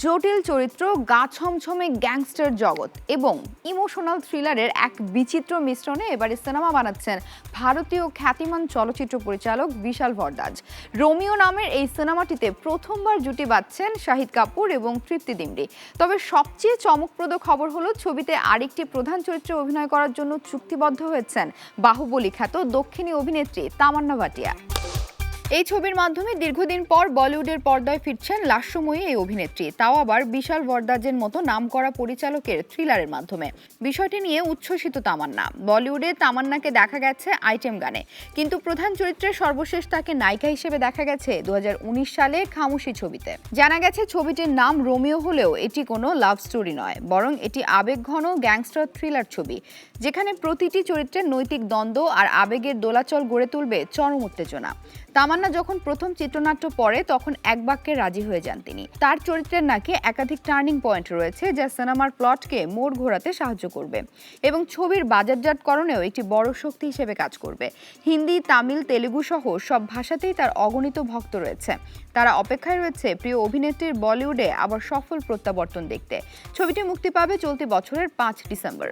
জটিল চরিত্র, গা ছমছমে গ্যাংস্টার জগৎ এবং ইমোশনাল থ্রিলারের এক বিচিত্র মিশ্রণে এবারে সিনেমা বানাচ্ছেন ভারতীয় খ্যাতিমান চলচ্চিত্র পরিচালক বিশাল ভরদ্বাজ রোমিও নামের এই সিনেমাটিতে প্রথমবার জুটি বাঁধছেন শাহিদ কাপুর এবং তৃপ্তি দিমরি। তবে সবচেয়ে চমকপ্রদ খবর হলো, ছবিতে আরেকটি প্রধান চরিত্রে অভিনয় করার জন্য চুক্তিবদ্ধ হয়েছেন বাহুবলী খ্যাত দক্ষিণী অভিনেত্রী তামান্না ভাটিয়া। এই ছবির মাধ্যমে দীর্ঘদিন পর বলিউডের পর্দায় ফিরছেন লাস্যময়ী এই অভিনেত্রী। তাও আবার বিশাল বরদাজের মতো নামকরা পরিচালকের থ্রিলারের মাধ্যমে। বিষয়টি নিয়ে উচ্ছ্বসিত তামান্না। বলিউডে তামান্নাকে দেখা গেছে আইটেম গানে। কিন্তু প্রধান চরিত্রে সর্বশেষ তাকে নায়িকা হিসেবে দেখা গেছে দু সালে খামুশি ছবিতে। জানা গেছে, ছবিটির নাম রোমিও হলেও এটি কোনো লাভ স্টোরি নয়, বরং এটি আবেগঘন গ্যাংস্টার থ্রিলার ছবি, যেখানে প্রতিটি চরিত্রের নৈতিক দ্বন্দ্ব আর আবেগের দোলাচল গড়ে তুলবে চরম উত্তেজনা। তামান্না যখন প্রথম চিত্রনাট্য পড়ে, তখন এক বাক্যে রাজি হয়ে যান তিনি। তার চরিত্রের নাকি একাধিক টার্নিং পয়েন্ট রয়েছে, যা সিনেমার প্লটকে মোড় ঘোরাতে সাহায্য করবে এবং ছবির বাজারজাতকরণেও একটি বড় শক্তি হিসেবে কাজ করবে। হিন্দি, তামিল, তেলেগু সহ সব ভাষাতেই তার অগণিত ভক্ত রয়েছে। তারা অপেক্ষায় রয়েছে প্রিয় অভিনেত্রীর বলিউডে আবার সফল প্রত্যাবর্তন দেখতে। ছবিটি মুক্তি পাবে চলতি বছরের পাঁচ ডিসেম্বর।